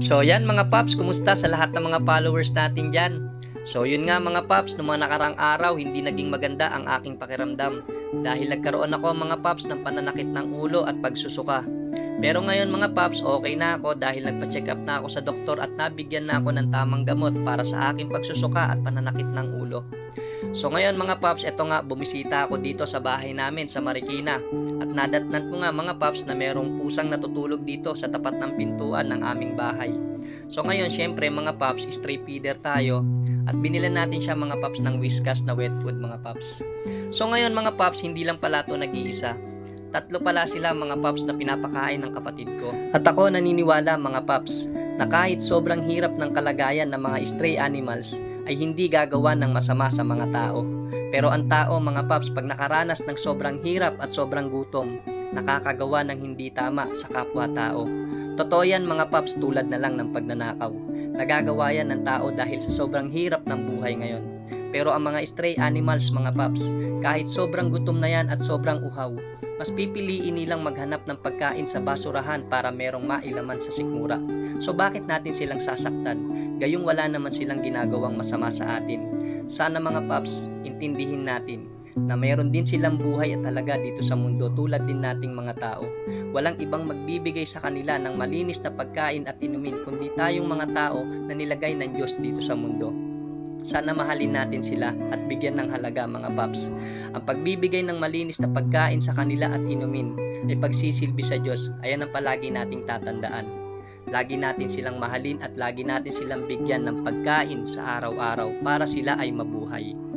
So yan mga paps, kumusta sa lahat ng mga followers natin dyan? So yun nga mga paps, noong mga nakarang araw, hindi naging maganda ang aking pakiramdam dahil nagkaroon ako mga paps ng pananakit ng ulo at pagsusuka. Pero ngayon mga paps, okay na ako dahil nagpa-check up na ako sa doktor at nabigyan na ako ng tamang gamot para sa aking pagsusuka at pananakit ng ulo. So ngayon mga paps, eto nga bumisita ako dito sa bahay namin sa Marikina at nadatnan ko nga mga paps na merong pusang natutulog dito sa tapat ng pintuan ng aming bahay. So ngayon syempre mga paps, stray feeder tayo at binilan natin siya mga paps ng whiskas na wet food mga paps. So ngayon mga paps, hindi lang pala to nag-iisa. Tatlo pala sila mga paps na pinapakain ng kapatid ko. At ako naniniwala mga paps na kahit sobrang hirap ng kalagayan ng mga stray animals ay hindi gagawa ng masama sa mga tao. Pero ang tao mga paps pag nakaranas ng sobrang hirap at sobrang gutom, nakakagawa ng hindi tama sa kapwa-tao. Totoo yan mga paps tulad na lang ng pagnanakaw. Nagagawa yan ng tao dahil sa sobrang hirap ng buhay ngayon. Pero ang mga stray animals mga paps, kahit sobrang gutom na yan at sobrang uhaw, mas pipiliin nilang maghanap ng pagkain sa basurahan para merong mailaman sa sikmura. So bakit natin silang sasaktan? Gayong wala naman silang ginagawang masama sa atin. Sana mga paps, intindihin natin na meron din silang buhay at talaga dito sa mundo tulad din nating mga tao. Walang ibang magbibigay sa kanila ng malinis na pagkain at inumin kundi tayong mga tao na nilagay ng Diyos dito sa mundo. Sana mahalin natin sila at bigyan ng halaga mga paps. Ang pagbibigay ng malinis na pagkain sa kanila at inumin ay pagsisilbi sa Diyos. Ayan ang palagi nating tatandaan. Lagi natin silang mahalin at lagi natin silang bigyan ng pagkain sa araw-araw para sila ay mabuhay.